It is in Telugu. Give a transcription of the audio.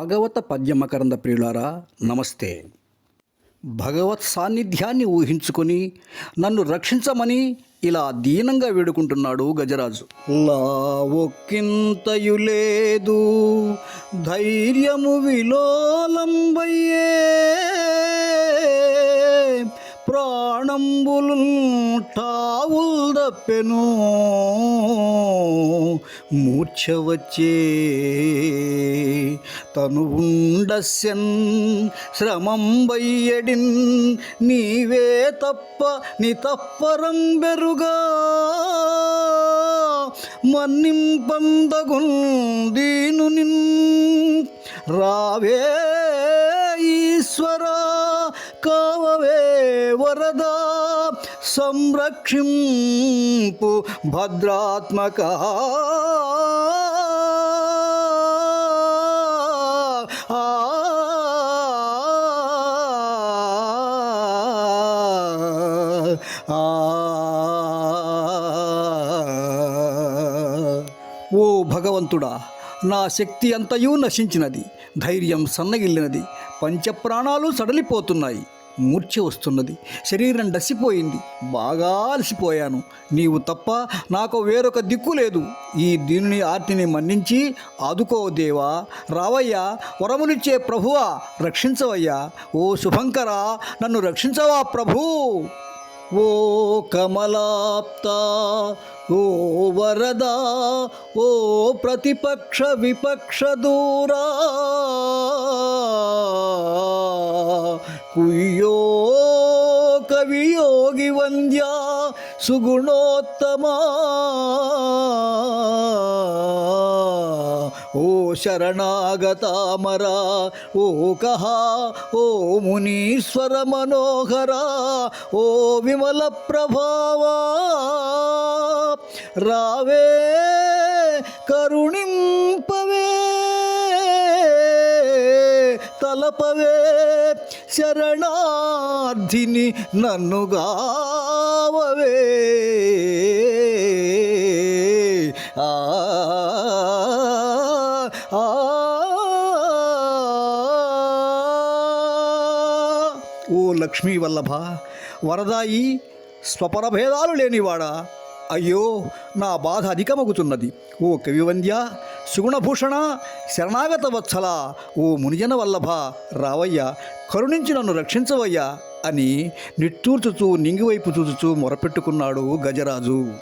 భాగవత పద్యమకరంద ప్రియులారా నమస్తే. భగవత్ సాన్నిధ్యాన్ని ఊహించుకొని నన్ను రక్షించమని ఇలా దీనంగా వేడుకుంటున్నాడు గజరాజు. లా ఒక్కింతయు లేదు ధైర్యము విలోలంబయ్యే ప్రాణంబులు టావుల్ వచ్చే తను ఉండస్యన్ శ్రమం బయ్యడిన్ నీవే తప్ప నీ తప్పరం బెరుగా మన్నింపందగున్ దీను నిన్ రావే ఈశ్వరా కావవే వరదా. సంరక్షింపు భద్రాత్మక. ఆ. ఓ భగవంతుడా నా శక్తి అంతయూ నశించినది ధైర్యం సన్నగిల్లినది పంచప్రాణాలు సడలిపోతున్నాయి. మూర్ఛ వస్తున్నది. శరీరం డసిపోయింది. బాగా అలసిపోయాను. నీవు తప్ప నాకు వేరొక దిక్కు లేదు. ఈ దీనిని ఆర్తిని మన్నించి ఆదుకో దేవా. రావయ్యా వరములిచ్చే ప్రభువా రక్షించవయ్యా. ఓ శుభంకరా నన్ను రక్షించవా ప్రభూ? ఓ కమలాప్త ఓ వరదా ఓ ప్రతిపక్ష విపక్ష దూరా. కుయ్యో కవియోగి వంద్య సుగుణోత్తమా. ఓ శరణాగతామరా ఓ కహ ఓ మునీశ్వర మనోహరా ఓ విమల ప్రభావా. రావే కరుణింపవే తలపవే శరణార్థిని నన్ను గావవే ఆ ఆ ఓ లక్ష్మీ వల్లభ వరదాయి స్వపరభేదాలు లేనివాడా అయ్యో నా బాధ అధికమగుతున్నది. ఓ కవివంద్య సుగుణభూషణ శరణాగత వత్సల ఓ మునిజన వల్లభ రావయ్యా కరుణించి నన్ను రక్షించవయ్యా అని నిట్టూర్చుతూ నింగివైపు చూచుతూ మొరపెట్టుకున్నాడు గజరాజు.